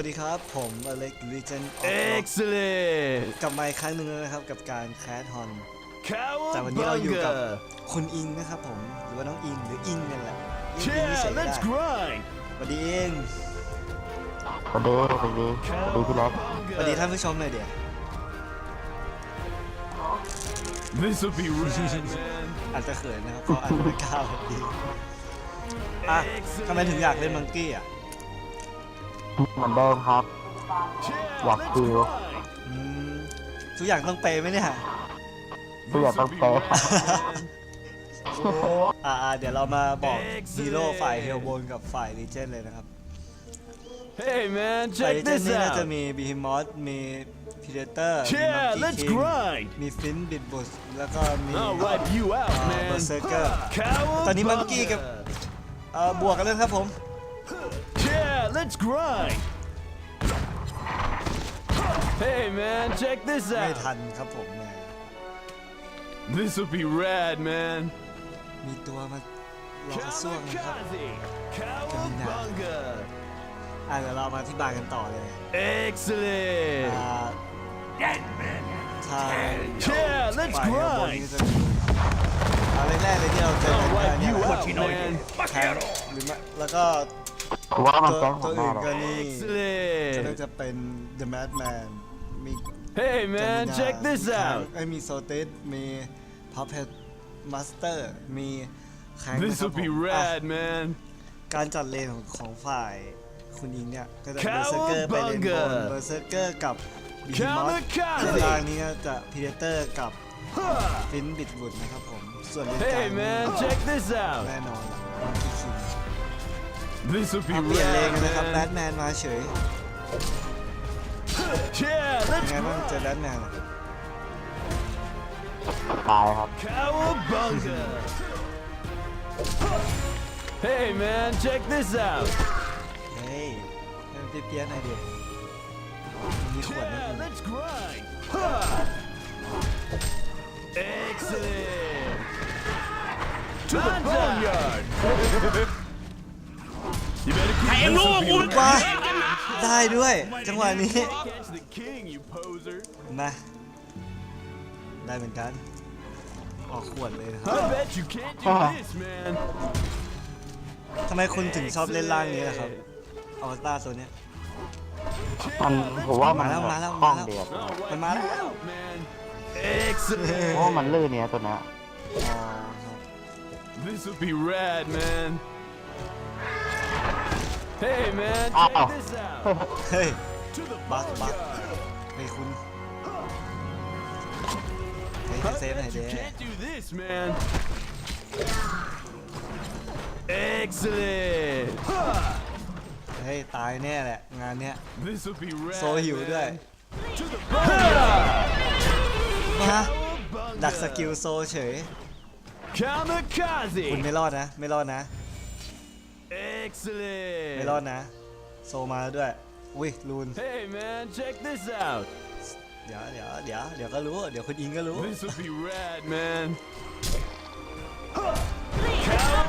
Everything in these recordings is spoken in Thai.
สวัสดีครับ ผมอเล็กลิเจน Excellent! กลับมาอีกครั้งหนึ่งแล้วนะครับ กับการแคสฮอนแต่วัน Cowabunga! นี้เราอยู่กับคุณอิงนะครับผม หรือว่าน้องอิงหรืออิงนั่นแหละอิงอิงนี่ Yeah, เสียงได้ let's grind! สวัสดีอิงสวัสดีสวัสดีสวัสดีพี่เล็กสวัสดีท่านผู้ชมเลยเดี๋ยว This'll be rad, man. อาจจะเขินนะครับเพราะอาจจะไม่กล้าพอดีอะทำไมถึงอยากเล่นมังกี้อะ เหมือนเดิมครับ Yeah, Walk let's through. grind. อืมทุกอย่างต้องเปย์ไหมเนี่ยทุกอย่างต้อง This'll be เป๊ะ rad, man. อ่าๆเดี๋ยวเรามาบอก Excellent ฮีโร่ฝ่ายเฮลโบนกับฝ่ายลีเจนเลยนะครับ Hey, man, ฝ่าย check ลีเจน this นี่น่าจะ out. มีบีฮิมอสมีพีเดเตอร์มี Yeah, มัง let's กี้คิง grind. มีฟินบิดบุสแล้วก็มี I'll wipe you out, Ah, man. Berserker. Cowabunga! ตอนนี้มังกี้กับเอ่อบวกกันเลยครับผม Yeah, let's grind. Hey, man, check this ไม่ out. ทันครับผมแหม This'll be rad, man. มีตัวมาลอกระซ่วงนะครับ Kamikaze! Cowabunga! อะเดี๋ยวเรามาอธิบายกันต่อเลย Excellent! อ่าทาง Yeah, let's ฝ่ายเฮลโบน grind! นี่จะมีอ่าแรกๆเลยที่เราเจอ I'll กันก็ wipe เนี่ย you แหละ out, man. แทงหรือไม่แล้วก็ กูว่ามันตัวแก๊งผตัวมแน่อื่นเลก็ยนี่ก็น่า Excellent! จะเป็น The Madman มี Hey, man, Jamina check this มี out. ไอ้ยมีโซติสมี Puppet Master มีแข้งนะค This รับ will ผม be อะ rad, man. การจัดเลนของของฝ่ายคุณอิงเนี่ย ก็จะเบอร์เซอร์เกอร์ไปเลนบน Cowabunga เบอร์เซอร์เกอร์กับบีฮิมอส Kamikaze เลนล่างนี้ก็จะพีเดเตอร์กับ Huh. ฟินบิดบุดนะครับผม ส่วนเลนกลาง Hey, man, check this แน่ out. นอนมังคีคิง This will be เปลี่ยนเลน rad, กันนะครับแบ man. ทแมนมาเฉย Yeah, ยัง let's ไงบ้างเจอ grind. แบทแมน ตายครับ Cowabunga! Hey, man, check this out. เฮ้ยให้มันเปรี้ยๆหน่อยดิมีขวดนะ Yeah, คุณ let's grind. Huh. Excellent. To the boneyard. You better keep this will be ว้า rad. ได้ด้วย จังหวะนี้ Catch the king, you poser. มา ได้เหมือนกัน ออกขวดเลยนะครับ I bet you can't do this, man. ทำไมคุณถึงชอบเล่นล่างนี้ล่ะครับออสตาตัวเนี้ย มันผมว่ามันมาแล้วมาแล้ว คล่องมาแล้วเดียว I'll Am wipe I- you out, man. เพราะว่า Excellent. มันลื่นเนี่ยตัวเนี้ยอ๋อครับ This will be rad, man. Hey, man, Ow. check this out. เฮ้ย To the Bak, bak. boneyard. เฮ้ยคุณเฮ้ย I เซฟหน่อย bet เด้ you can't do this, man. Excellent. Huh. เฮ้ย ตายแน่แหละ งานเนี้ย This will be rad. โซหิวด้วย man. To the boneyard. มาดักส Cowabunga. กิลโซเฉย Kamikaze. คุณไม่รอดนะ ไม่รอดนะ Excellent. ไม่รอดนะ โซมาแล้วด้วย อุ้ยลูน Hey, man, check this out. เดี๋ยวเดี๋ยวเดี๋ยวเดี๋ยวก็รู้ เดี๋ยวคุณอิงก็รู้ This will be rad, man.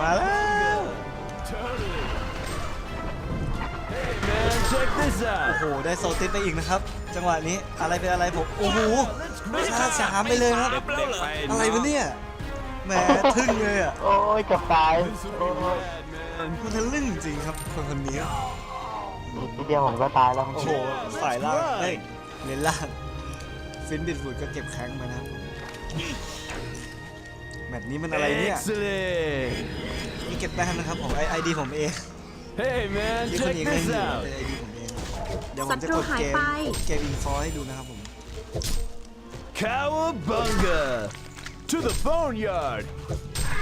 มาแล้ว Totally. Hey, man, check this โอ้ out. โห ได้โซติสไปอีกนะครับ จังหวะนี้ อะไรเป็นอะไรผม โอ้โห Let's ชาสามไปเลยครับอะไรวะเนี่ย แหมทึ่งเลยอะโอ้ยเกับตาย This โอ้ will be ย rad, man. มันทะลึ่งจริงครับคนคนนี้นิดเดียวผมก็ตายแล้วโอ้โหฝ่ายล่างเฮ้ยเน้นล่างฟินบิดฟูดก็เก็บแข้งมานะครับแมตช์นี้มันอะไรเนี่ย Excellent. นี่เก็บแต้มนะครับของไอดีผมเอง Hey, man, ที่คุณ check อิงเล่น this อยู่ out. เป็นไอดีผมเองเดี๋ยวผมจะศัตรูกดเกมหายไปเกมอินฟอให้ดูนะครับผม Cowabunga. To the boneyard.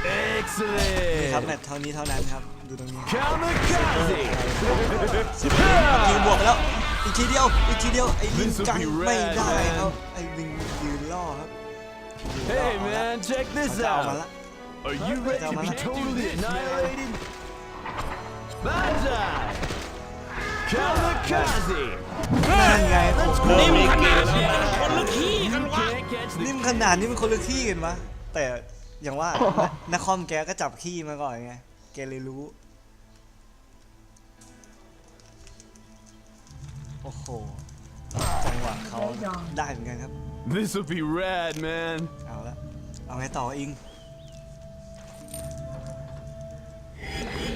นี่ครับแม Excellent. ตช์เท่านี้เท่านั้นครับ ดูตรงนี้ Kamikaze. ยิงบวกไปแล้ว อีกทีเดียว อีกทีเดียว ไอ้ลิง This will กัน be ไม่ rad, ได้ man. ครับ ไอ้ลิงยืนล่อครับยืนล่อ Hey, เอาละ man, check เขา this จะเอามา out. ละ Are you ready to be totally annihilated? Banzai! Kamikaze! นั่นไงโอ้โหนิ่มขนาดนี้คนละขี้กันวะนิ่มขนาดนี้มันคนละขี้กันวะแต่อย่างว่านครแกก็จับขี้มาก่อนไงแกเลยรู้ โอ้โหจังหวะเขาได้เหมือนกันครับ This will be rad, man. เอาละเอาไงต่ออิง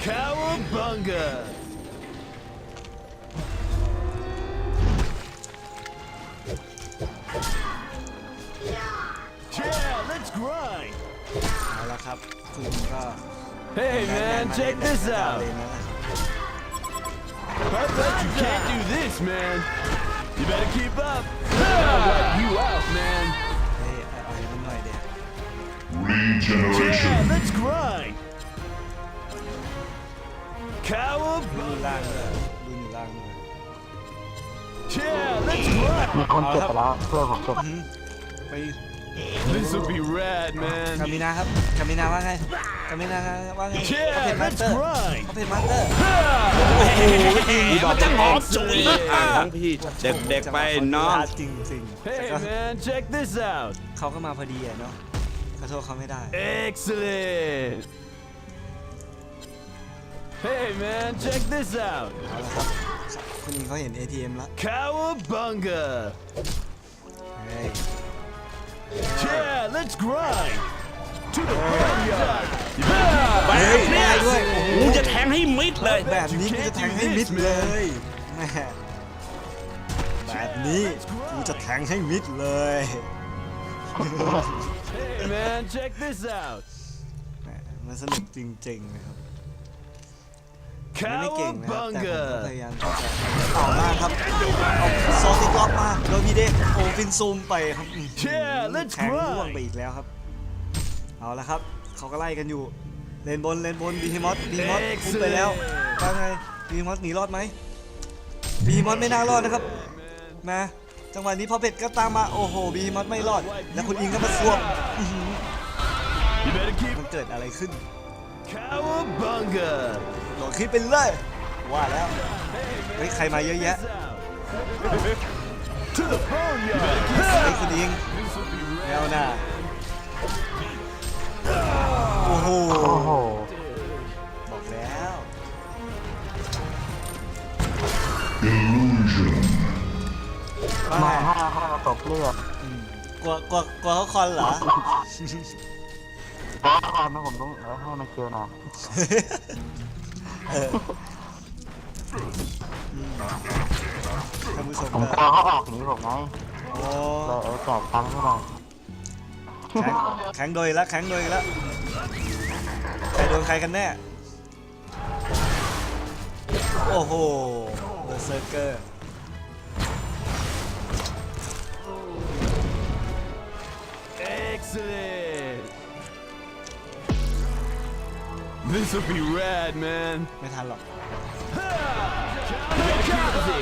Cowabunga! Yeah, let's grind. เอาละครับ คุณก็ Hey man, check this เล out. ยนะ I bet you can't do this, man. You better keep up. I'll wipe you out, man. เฮ้ยเอาเอาให้มันหน่อยเด็ก Yeah, let's grind. ดูล่าง Cowabunga. ด้วยดูอยู่ล่างด้วย Yeah, let's grind. มีคนเจ็บไปแล้วเพื่อนผมเจ็บ อื้อหือไป This will be rad, กา man. มินาครับกามินาว่าไงกามินาว่าไงเขาเพ Yeah, จมาส let's เตอร์ grind. เขาเพจมาสเตอร์ มันจะหอมจุยอะทั้งพี่เด็กๆไปน้องจริงจริงๆแต่ Hey ก็ man, check this out. เขาก็มาพอดีอะเนาะขอโทษเขาไม่ได้ Excellent. Hey man, check this out. เอาละครับคุณอิงเขาเห็น ATM แล้ว Cowabunga. เฮ้ย Yeah, let's grind. To the boneyard. แบบเนี้ยได้ด้วยโอ้โห กูจะแทงให้มิดเลย แบบนี้กูจะแทงให้มิดเลยแม่แบบนี้กูจะแทงให้มิดเลย Hey man, check this out. แหมมันสนุกจริงๆนะครับ มันไม่เก่งนะครับแต่ผมก็พ Cowabunga. ยายามที่จะต่อมาครับเอาซอสติ๊กล็อกมาโดยพี่เด้โอ้ฟินซูมไปครับอื้อหือ Yeah, let's แข็งร่วง grind. ไปอีกแล้วครับ เอาละครับเขาก็ไล่กันอยู่ เลนบนเลนบนบีฮิมอสบีฮิมอสพุ่งไปแล้วว่าไงบีฮิมอสหนีรอดไหมบีฮิมอสไม่น่ารอดนะครับมาจังหวะนี้พอเป็ดก็ตามมาโอ้โหบีฮิมอสไม่รอด แล้วคุณอิงก็มาสวมอื้อหือ You better keep มันเกิดอะไรขึ้น Cowabunga. โดดขึ้นไปเลย ว่าแล้ว เฮ้ย ใครมาเยอะแยะ To the boneyard. เฮ้ยคุณอิงแนวหน้าโอ้โห โอ้โห บอกแล้วว่ามาไงห้าห้าตบเลือดกลัวกลัวกลัวเขาคอนเหรอ เพราะความนะผมต้องเออให้มันเคียวหน่อยเออท่านผู้ชมผมก็กลัวเขาออกหนีผมไงโอ้เลยเออแจกตังค์ให้หน่อยแข็งแข็งโดยแล้วแข็งโดยแล้วใครโดนใครกันแน่ โอ้โหเดอะเซอร์เกอร์ Excellent. This will be rad, man. ไม่ทันหรอก Kamikaze.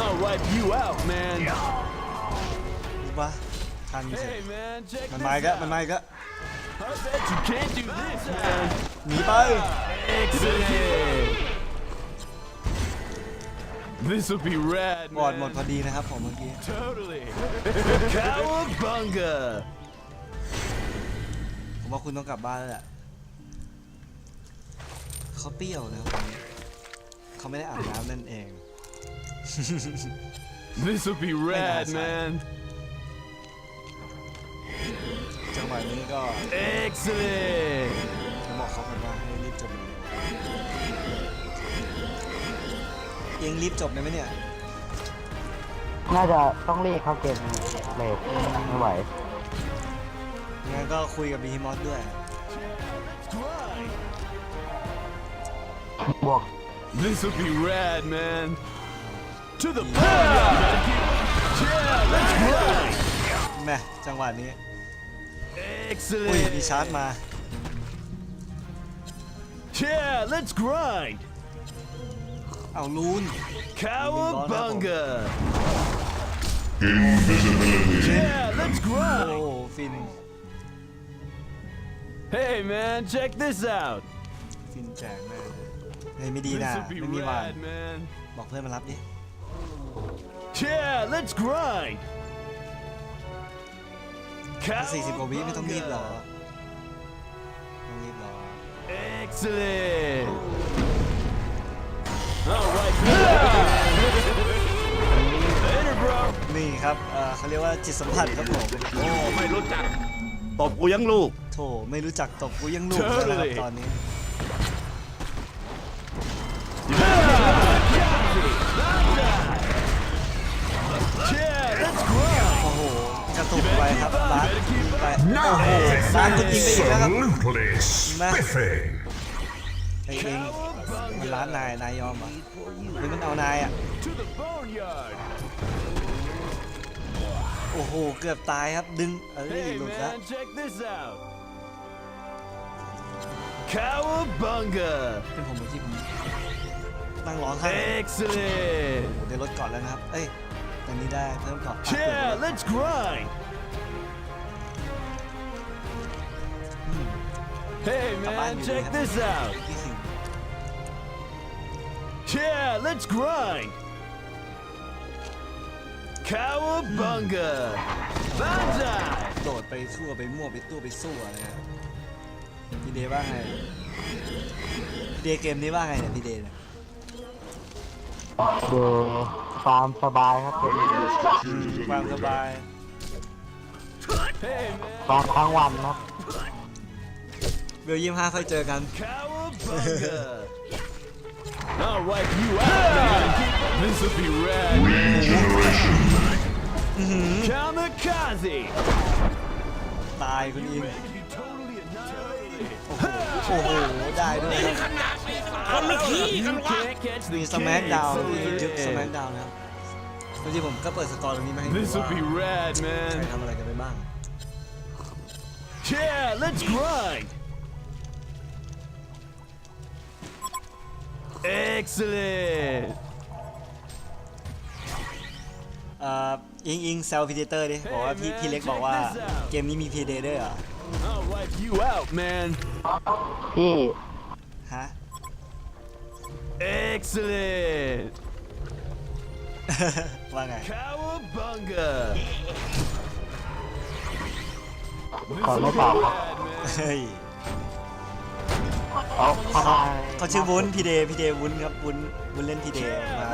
I'll wipe you out, man. รู้ปะทันสิ Hey, man, check มัน this มาอีกแล้ว out. มันมาอีกแล้ว I bet you can't do this, man. หนีไป Excellent. This will be rad, บอดหมดพอ man. ดีนะครับผมเมื่อกี้ Totally. Cowabunga. ผมว่าคุณต้องกลับบ้านแล้วแหละเขาเปรี้ยวนะครับวันนี้เขาไม่ได้อาบน้ำนั่นเอง This will be rad, outside. man. จังหวะนี้ก็ Excellent. ผมบอกเขากันว่าให้รีบจบเลยเองรีบจบได้ไหมเนี่ย น่าจะต้องเรียกเขาเกมเลทไม่ไหว งั้นก็คุยกับบีฮิมอสด้วย Grind. บวก This will be rad, man. To the boneyard. Yeah, let's grind. แม่จังหวะนี้อุ้ยมีชาร์จ Excellent. มา Yeah, let's grind. เอาลูน Cowabunga. Invisibility. Yeah, let's โอ้ grind. ฟิน Hey, man, check this out. ฟินแจกแม่เลยเฮ้ยไม่ดี This นะ will be ไม่มีหวาน rad, man. บอกเพื่อนมารับดิ Yeah, let's grind. 40กว่าวิไม่ต้องรีบหรอ Cowabunga. ต้องรีบหรอ Excellent. All right. Later, bro. นี่ครับเอ่อเขาเรียกว่าจิตสัมผัสครับผม โอ้ไม่รู้จัก ตบกูยังลูก โถไม่รู้จักตบกูยังหนุ่มเลย นะครับ Totally ตอนนี้ Yeah, let's grind. โอ้โหกระตุกไปครับบาสยิงไปโอ้โหบาสก็ยิงไปอีกแล้วครับ Absolutely spiffing. ไอ้เองมันร้านนายนายยอมเหรอหรือมันเอานายอะ To the boneyard. โอ้โห เกือบตายครับดึง เอ้ย Hey, หลุดแล้ว man, check this out. Cowabunga. เป็นผมเมื่อกี้ผมนั่งร้องไห้ Excellent. เดี๋ยวลดก่อนแล้วนะครับ เอ้ยตอนนี้ได้เพิ่มก่อนอะ Yeah, let's grind. Hey, man, check this out. ที่สิง Yeah, let's grind. Cowabunga. Banzai. โดดไปทั่วไปมั่วไปตู้ไปสู้อะไรนะพี่เดย์ว่าไงพี่เดย์เกมนี้ว่าไงเนี่ยพี่เดย์เนี่ยดูความสบายครับเกมนี้ความสบาย Hey, man. ความทั้งวันครับเบลยี่ห้าค่อยเจอกัน Cowabunga. I'll wipe you out, man. This will be rad, man. Kamikaze. ตายคุณอิง You totally annihilated. โอ้โหได้ด้วยครับคนไม่ขี้กัน You วะ can't catch มี the สแม c ดาวน์มียึด case. สแม c ดาวน์นะครับบางทีผมก็เปิดสกอร์ตรงนี้มาให้ดู This ว่า will be rad, ใคร man. ทำอะไรกันไปบ้าง Yeah, let's grind. Excellent. เอ่ออิงอิงเซลพีเดเตอร์ดิบอกว่าพี่พี่เล็กบอกว่าเกมนี้มีพีเดเตอร์เหรอ I'll wipe you out, man. พี่ฮะ Excellent. ว่าไง Cowabunga. ขอไม่ตอบครับ Rad, man. เฮ้ยเขาเขาเขาชื่อวุ้นพีเดพีเดวุ้นครับวุ้นวุ้นเล่นพีเด Yeah, มา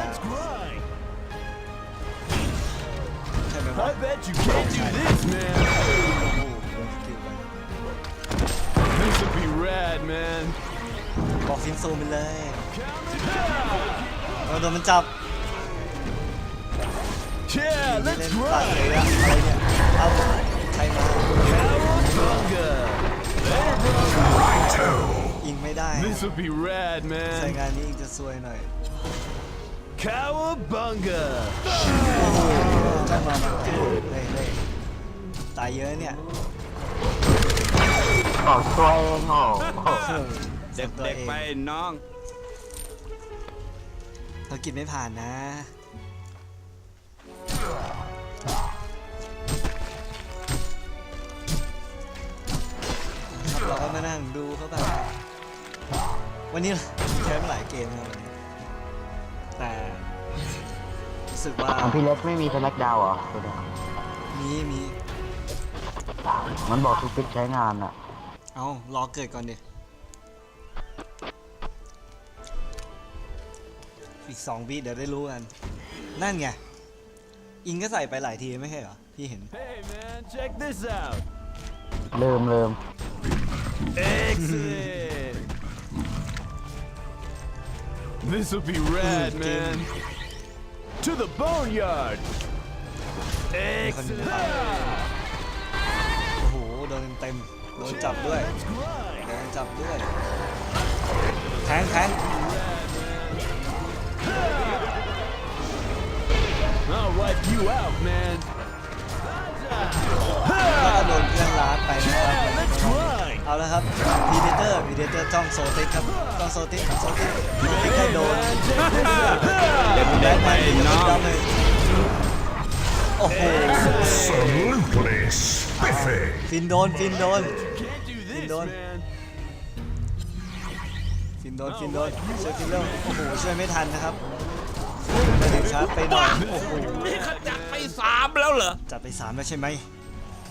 I bet you can't do this, man. โอ้โหโดนสกิลไป This will be rad, man. บอกฟินซูมไปเลยเราโดนมันจับ Yeah, เล่ let's นตัดเลย grind. อะอะไรเนี่ย เอาใครมา Cowabunga. อิงไม่ได้ This will be rad, ใส่ man. งานนี้อิงจะซวยหน่อย Cowabunga. จ้างมาเฮ้ยเฮ้ยตายเยอะเนี่ยบอกตัวเองโอ้โหเด็กๆไปน้องเรากินไม่ผ่านนะครับเราก็มานั่งดูเขาแบบวันนี้แพ้มาหลายเกมนะวันนี้ แต่รู้สึกว่าของพี่เล็กไม่มีสแน็กดาวเหรอตัวเดียวมีมีมันบอกทุกปิดใช้งานอะ เอารอเกิดก่อนดิอีกสองวิเดี๋ยวได้รู้กัน นั่นไง อิงก็ใส่ไปหลายทีไม่ใช่เหรอ พี่เห็น Hey, man, check this out. ลืมลืม Excellent. this will be rad, man. To the boneyard. Excellent. โอ้โห โดนเต็มๆโดนจับด้วย Let's grind. โดนจับด้วย แทงแทง I'll wipe you out, man. แล้วก็โดนเพื่อนล้าดไปนะครับ Yeah, let's grind. เอาแล้วครับพีเดเตอร์พีเดเตอร์จ้องโซติกครับจ้องโซติกโซติกโซติกให้ Hey, โดน man, check this out. เด็แบกทๆแมไปนยิงน้องดำเลยโอ้โห Absolutely spiffing. ฟินโดนฟินโดน Can't do this, Don. man. ฟินโดนฟินโดนช่วยฟินเร็วโอ้โหช่วยไม่ทันนะครับไปถึงชาร์จไปหน่อยโอ้โหนี่ขจัดไปสามแล้วเหรอจัดไปสามแล้วใช่ไหม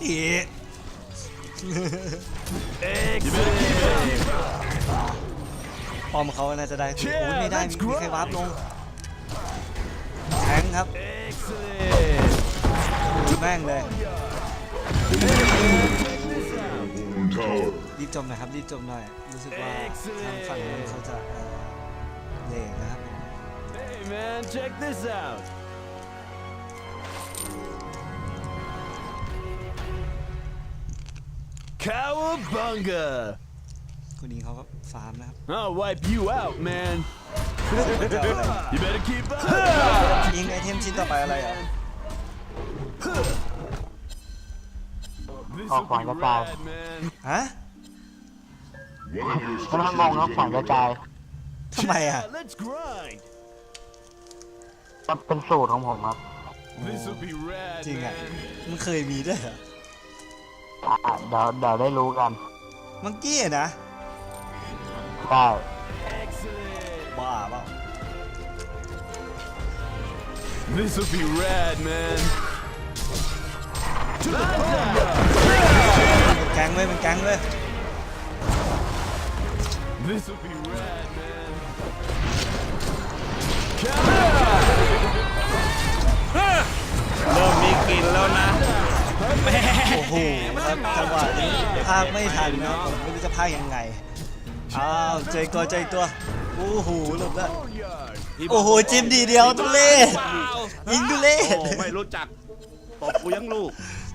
เอ๊ะ Excellent. ป้อมเขาน่าจะได้โอ้ยไม่ได้ let's มีใคร grind วาร์ปลงแทงครับ Excellent. ดูแม่งเลย Tower. รีบจมหน่อยครับรีบจมหน่อยรู้สึกว่าทางฝั่งนู้นเขาจะเอ่อเหล่นะครับ Hey man, check this out. Cowabunga! คนนี้เขาก็ฟาร์มนะครับ I'll wipe you out, man. จะเอาอะไร You better keep up. ยิงไอเทมชิ้นต่อไปอะไรอะ This Oh, will fine, be that's out. rad, man. ฮะ One of your ก็นั่งงงครับฝันกระจายทำไมอะ Yeah, let's grind. มันเป็นสูตรของผมครับ This will be rad, จริงอะ man. มันเคยมีด้วยเหรอ อะเดี๋ยวเดี๋ยวได้รู้กันมังกี้อะนะได้ Excellent. บ้าเปล่า This will be rad, man. To the top. มันแก๊งเว้ยมันแก๊งเว้ย This will be rad, man. เริ่มมีกลิ่นแล้วนะ โอ้โหครับจังหวะนี้พากไม่ทันนะครับผมไม่รู้จะพากยังไง อ้าวเจออีกตัวเจออีกตัว โอ้โหหลบแล้ว Boneyard. โอ้โหจิ้มดีเดียวทุเล่ยิงทุเล่โอ้ไม่รู้จักตบกูยังลูก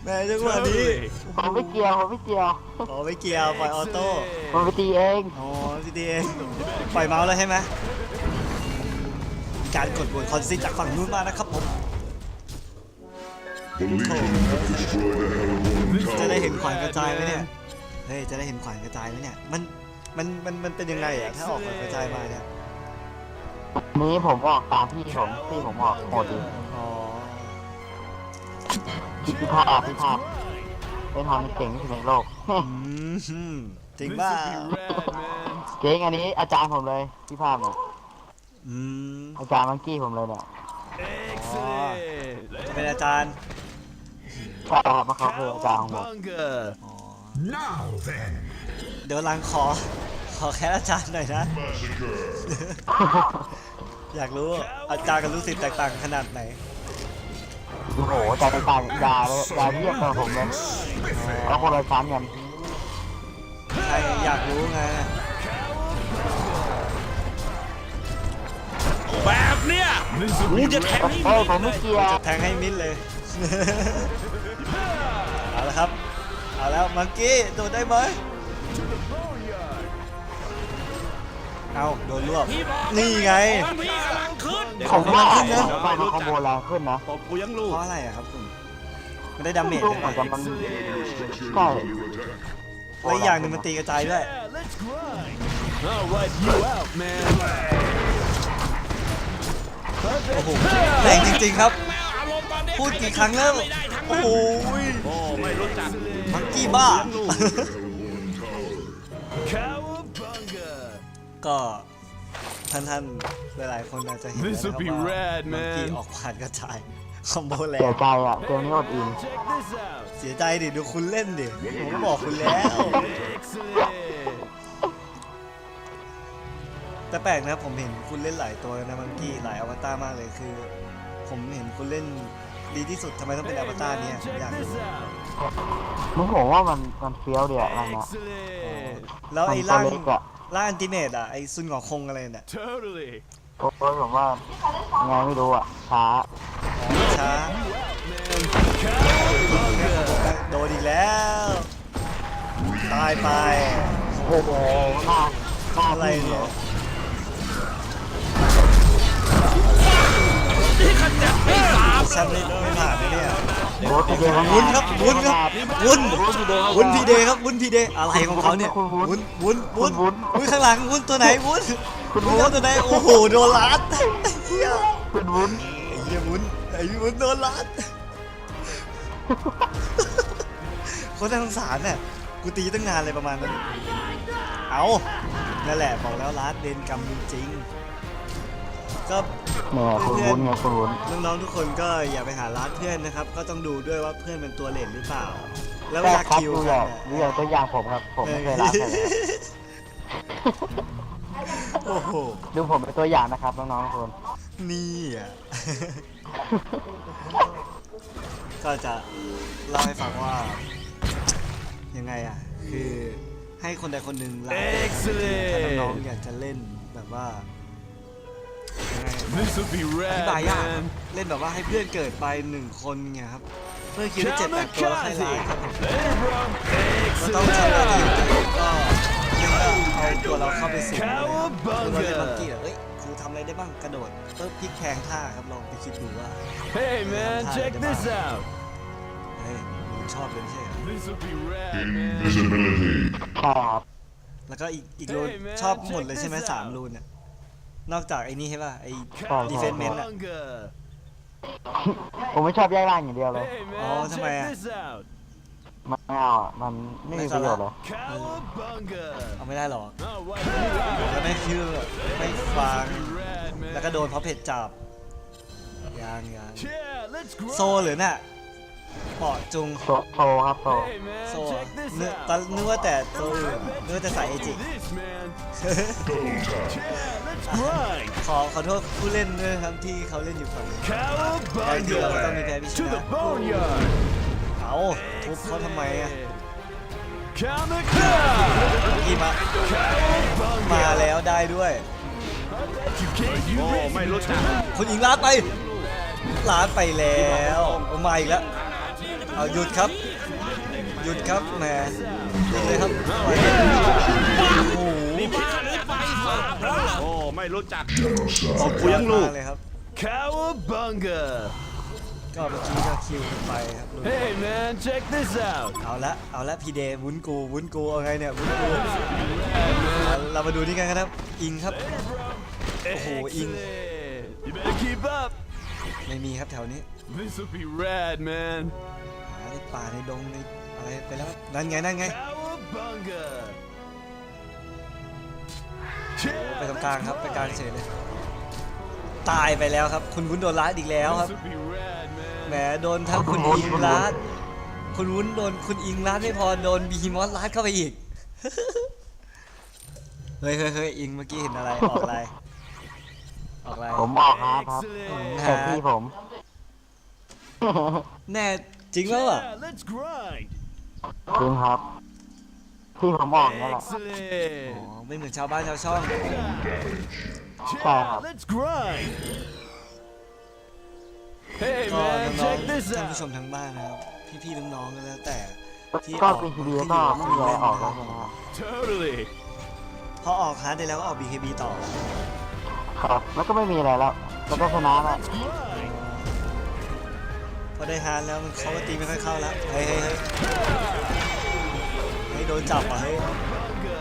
แม่จังหวะนี้ Totally. ผมไม่เกี่ยวผมไม่เกี่ยวอ๋อไม่เกี่ยวปล่อยออโต้ผมไปตีเองอ๋อพี่ดีเองปล่อยเมาส์แล้วใช่ไหมการกดบนคอนซิจากฝั่งนู้นมานะครับผม จะได้ Tower. เห็นขวานกระจายไหมเนี่ย เฮ้ย จะได้เห็นขวานกระจายไหมเนี่ย มัน มัน มัน มันเป็นยังไงอะถ้าออกขวานกระจายมาเนี่ย นี้ผมออกตามพี่ผมพี่ผมออกโหดดีอ๋อพี่พิพาทพิพาทเป็นทำเก่งที่สุดในโลก อืมฮึ่มจริง This ป่ะ will be rad, man. เก่งอันนี้อาจารย์ผมเลยพี่ภาพเนี่ยอืมอาจารย์มังกี้ผมเลยเนี่ย Excellent. จะเป็นอาจารย์ ใช่ครับเพราะเขาคืออาจารย์ของผม Cowabunga. เดี๋ยวลังขอ ขอแค่อาจารย์หน่อยนะ อยากรู้อาจารย์กับลูกศิษย์แตกต่างขนาดไหน โอ้โหจารย์ต่างๆอย่าเลยอย่าเทียบกับผมเลยแล้วคนละชั้นกันใครอยากรู้ไง แบบเนี้ยกูจะแทงเฮ้ยผมไม่เกี่ยวแทงให้มิดเลย เอาละครับ เอาแล้วมังกี้โดดได้ไหมเอาโดนรวบ นี่ไง พี่กำลังขึ้นผมว่าขึ้นนะผมว่ามันคอมโบแรงขึ้นนะตบกูยังลูกเพราะอะไรอะครับคุณมันได้ดาเมจลูกเลยเหมือนกับมัน Structure ใช่ under attack. แล้วอีกอย่างหนึ่งมันตีกระจายด้วย Yeah, let's grind. I'll wipe you out, man. โอ้โหแรงจริงๆครับอารมณ์ตอนนี้พูดกี่ครั้งแล้ว โอ้โหโอ้ไม่รู้จักมังกี้บ้า Hellborn Tower. Cowabunga. ก็ท่านท่านๆหลายๆคนอาจจะเห็น This นะค will รับ be ว่า rad, มังกี้ man. ออกผ่านกระจายคอมโบแรเสียงใจอะเกมนี้อดอิน Check this out. เสียใจดิดูคุณเล่นดิผมก็บอกคุณแล้ว Excellent. แต่แปลกนะผมเห็นคุณเล่นหลายตัวนะมังกี้หลายอวตารมากเลยคือ ผมเห็นคุณเล่น ดีที่สุดทำไมต้องเป็นอ Hey, วตาร man, เนี่ย check อยาก this รู้ out. มึงผมว่ามันมันเฟี้ยวเดียวอะไรเงี้ย Excellent. แล้วไอ้มันร่างตัวเล็กอะร่างอันติเมตอะไอ้ซุนหงอคงอะไรเนี่ย Totally. โอ้ยผมว่ายังไงไม่รู้อะช้าช้า Man. Cowabunga. โดนอีกแล้ว ตายไปโอ้โหหน้าหน้าอะไรพี่เนี่ย ฉันไม่ไม่ผ่านนะเนี่ยโอ้ยพี่เดย์วุ้นครับวุ้นครับวุ้นวุ้นพี่เดย์วุ้นพีเดย์ครับวุ้นพีเดย์อะไรของเขาเนี่ยวุ้นวุ้นวุ้นวุ้นวุ้นข้างหลังวุ้นตัวไหนวุ้นคุณวุ้วุ้นนตัวไหนโอ้โหโดนลัดเฮียคุณวุ้นไอ้เหี้ยวุ้นไอ้วุ้นโดนลัดคนน่าสงสารเนี่ยกูตีตั้งนานเลยประมาณนั้นเอานั่นแหละบอกแล้วลัดเดนกรรมจริงๆ ก็เนี่ยคุณวุ้นไงคุณวุ้นน้องๆทุกคนก็อย่าไปหาร้านเพื่อนนะครับ ก็ต้องดูด้วยว่าเพื่อนเป็นตัวเลนหรือเปล่า แล้วเวแต่ลาครับคิวดูอกัย่านงดูอย่างตัวอย่างผมครับ ผมไม่เคยรักใครเลยโอ้โอ้โห ดูผมเป็นตัวอย่างนะครับน้องๆทุกคน นี่อะ ก็จะเล่าให้ฟังว่า ยังไงอะ คือให้คนใดคนหนึ่งไลฟ์ถ้า Excellent น้องๆอยากจะเล่นแบบว่ายังไง This will be อธิ rad, บายยาก man. เล่นแบบว่าให้เพื่อนเกิดไปหนึ่งคนไงครับ เพื่อนคิวได้เจ็ดแปดตัวแล้วค่อยไลฟ์ครับผม Later, bro. ก็ต้องทำหน้าที่ของ Excellent. ตัวเองก็เรียกว่าเอาตัวเราเข้าไปสู่เลยครับหรือว่าเล่น Cowabunga บังกี้เหรอเอ้ยครูทำอะไรได้บ้างกระโดดเติมพลิกแพงท่าครับลองไปคิดดูว่า Hey, man, check this out. เฮ้ยคุณชอบเลยไม่ใช่เหรอ This will be rad, man. Invisibility. ใช่ครับแล้วก็อีกอีกรูน Hey, man, ชอบหมดเลย check ใช่ไหม this สาม out รูนเนี่ย นอกจากไอ้นี่ใช่ป่ะไอ้ Oh, Defendment อะ Cowabunga. ผมไม่ชอบแยกร่างอย่างเดียวเลย Hey, Oh, man, ทำไม check อะ this out. ไม่เอาอะมันไม่มีประโยชน์เลย Cowabunga. เอาไม่ได้หรอก Oh, what the แล้วไม่เชื่อไม่ฟัง rad, man. แล้วก็โดนเพราะเผ็ดจับยางยาง Yeah, let's grind. โซหรือน่ะ เปาะจุงโซโซครับโซ Hey, man, โซ check this นึก out. ตอนนึกว่าแต่ตัวอื่นนึกว่าแต่สายเอจิ This, man. Double tap. Yeah, let's grind. ขอขอโทษผู้เล่นด้วยครับที่เขาเล่นอยู่ฝั่งนี้ Cowabunga. To the boneyard. เอาทุบเขาทำไมอะ Kamikaze. กี่มา มา Cowabunga. แล้วได้ด้วย You can't do โอ้ this. ไม่รู้จัก คุณอิงลาดไปลาดไปแล้วเอามาอีกแล้ว เอาหยุดครับ หยุดครับแหมหยุดเลยครับปล่อยเลยโอ้โหโอ้ไม่รู้จักสุดกูยังลูกมากเลยครับ Cowabunga. ก็เมื่อกี้ก็คิวกันไปครับดู Hey, man, check this out. เอาละเอาละพีเดย์วุ้นกูวุ้นกูเอาไงเนี่ยวุ้นกูเอาเรามาดูนี่กันครับ อิงครับโอ้โหอิง Excellent. You better keep up. ไม่มีครับแถวนี้ This will be rad, man. หาในป่าในดงในอะไรไปแล้วนั่นไงนั่นไง Cowabunga. ไปตรงกลางครับไปกลางเฉยเลยตายไปแล้วครับ คุณวุ้นโดนลัดอีกแล้วครับ This will be rad, แหม man. โดนทั้งคุณอิงลัดคุณวุ้นโดนคุณอิงลัดไม่พอโดนบีฮิมอสลัดเข้าไปอีกเฮ้ยเฮ้ยเฮ้ยอิงเมื่อกี้เห็นอะไรออกอะไรออกอะไรผมออกฮาร์ดครับ Excellent. แต่พี่ผม แน่ จริงแล้วอะ Yeah, let's grind. จริงครับพี่ผมออกนั่นแหละอ๋อ Excellent. ไม่เหมือนชาวบ้านชาวช่อง Yeah, let's grind. Hey, ก็ man, น้อง check ๆ this ท่านผู้ช out. มทางบ้านนะครับ พี่ๆน้องๆก็แล้วแต่ที่ก็ออกเป็นทีที่วีอยู่ก็คุพี่ณแยเล่นออกนะแล้วครับใช่ไหมครับ Totally. พอออกฮาร์ดได้แล้วก็ออก BKB ต่อ ครับ แล้วก็ไม่มีอะไรแล้ว แล้วก็ชนะแล้ว Let's grind. พอได้ฮาร์ดแล้วมันเขาก็ตีไม่ค่อยเข้าแล้วเฮ้ยเฮ้ยเฮ้ยเฮ้ยโดนจับว่ะเฮ้ย Bunga.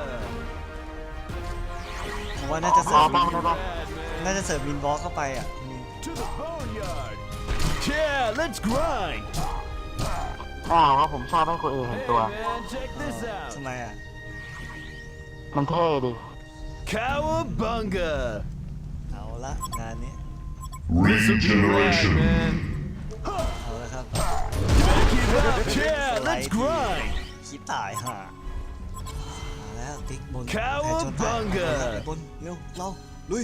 ผมว่าน่าจะเสริพามบ้างได้ปะน่าจะเสริมวินบอสเข้าไปอะอืม To the boneyard. Yeah, let's grind. ไม่เอาครับผมชอบให้คนอื่นเห็น Hey, ตัว man, check this out. ทำไมอะ มันเท่ดิ Cowabunga. เอาละงานนี้ This will be rad, Regeneration. man. เอาละ ครับ Keep up. Yeah, let's grind. คิดตายห่ามาแล้วติ๊กบน Cowabunga แผนชนแตกบนเร็วเราลุย ลุย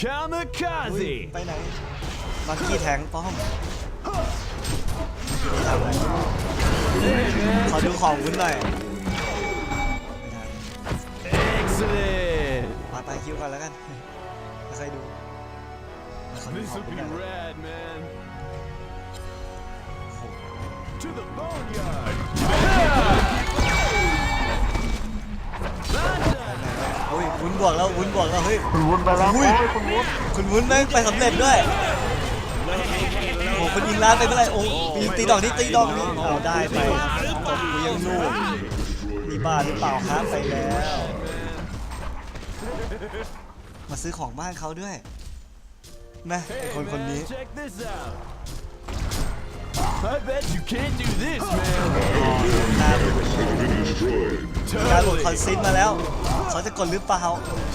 Kamikaze. ไปไหนบังกี้แทงป้อมนี่ทำอะไรขอดูของวุ้นหน่อย ไม่ทัน Excellent. ไปไปคิวก่อนแล้วกันไม่ค่อยดูมาขอดู This ของ will วุ้น be หน่อย rad, man. โอ้ยวุ้นบวกแล้ววุ้นบวกแล้วเฮ้ย คุณวุ้นไปแล้วอุ้โอ้ยยคุณวุ้นคุณวุ้นแม่งไปสำเร็จด้วยโอ้โหคุณยิงล้านไปเมื่อไหร่โอ้ยตีดอกนี้ตีดอกนี้เอาได้ไปตบกูยังลูกมีบ้าหรือเปล่าครับไปแล้ว มาซื้อของบ้านเขาด้วยนะไอ้ Hey, คนคน man, นี้ check this out. I bet you can't do this, man. การการหลุดคอน Totally. ซิสมาแล้ว เขาจะกดหรือเปล่า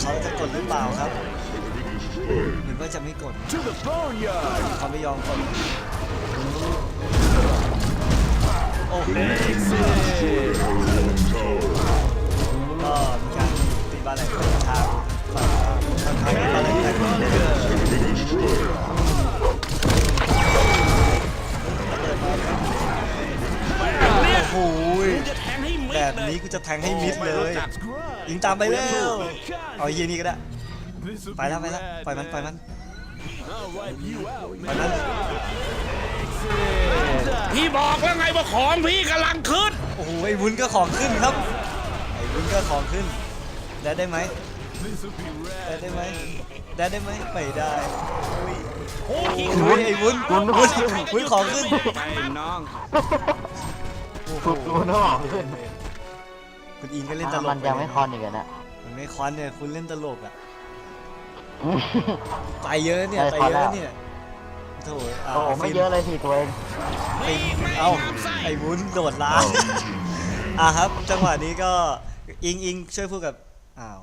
เขาจะกดหรือเปล่าครับหรือว่าจะไม่กด To the boneyard. เขาไม่ยอมกดโอ้โห Excellent. ก็มีการตีบาแหลกทางฝั่ง จะแทงให้มิดเลย That's great. ยิงตามไปเร็ว Look, เอาเยียนี่ก็ได้ this'll ไป be แล้วไปแล้ว rad, ปล่อยมันปล่อยมัน I'll wipe you out, ปล่อย man. มันพี่บอกแล้วไงว่าของพี่กำลังขึ้นโอ้โหไอ้วุ้นก็ของขึ้นครับไอ้วุ้นก็ของขึ้นได้ได้ไหม This'll be ได้ rad. ได้ไหมได้ได้ไหมไม่ได้โอ้ยวุ้นไอ้วุ้นวุ้นวุ้นวุ้นของขึ้นไปน้องสุดรู้นะหว่าขึ้น คุณอินก็เล่นตลกมันยังไม่คอนอีกอะนะมันไม่คอนเนี่ยคุณเล่นตลกอะไปเยอะเนี่ยใช่ไปคอนเยแล้วอะเนี่ยโถ่าโอ้โหไม่เยอะเลยสี่ตัวเองฟินเอ้าไอ้วุ้นโดดล้างอะครับ จังหวะนี้ก็อิงอิงช่วยพูดกับอ้าว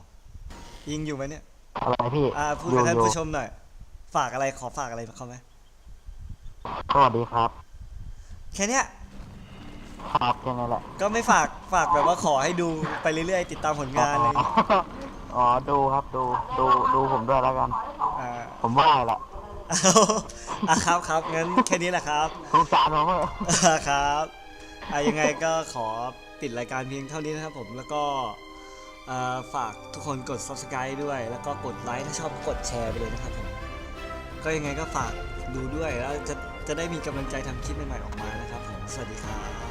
อิงอยู่ไหมเนี่ยอะไรพี่อ่าพูดอยู่กับท่านอยู่ผู้ชมหน่อย ฝากอะไรขอฝากอะไรเขาไหมสวัสดีครับ แค่เนี้ย ครับแค่นั้นแหละก็ไม่ฝากฝากแบบว่าขอให้ดูไปเรื่อยๆ ติดตามผลงานอะไรอย่างอ๋อเลยอ๋อดูครับดูดูดูผมด้วยแล้วกัน อ่า ผมว่าแหละเอาอะครับครับงั้นแค่นี้แหละครับสงสารผมเถอะอ่าครับอะยังไงก็ขอปิดรายการเพียงเท่านี้นะครับผมแล้วก็เอ่อฝากทุกคนกด subscribe ด้วย แล้วก็กดไลค์ถ้าชอบก็กดแชร์ไปเลยนะครับผมก็ยังไงก็ฝากดูด้วยแล้วจะจะได้มีกำลังใจทำคลิปใหม่ๆออกมานะครับผมสวัสดีครับ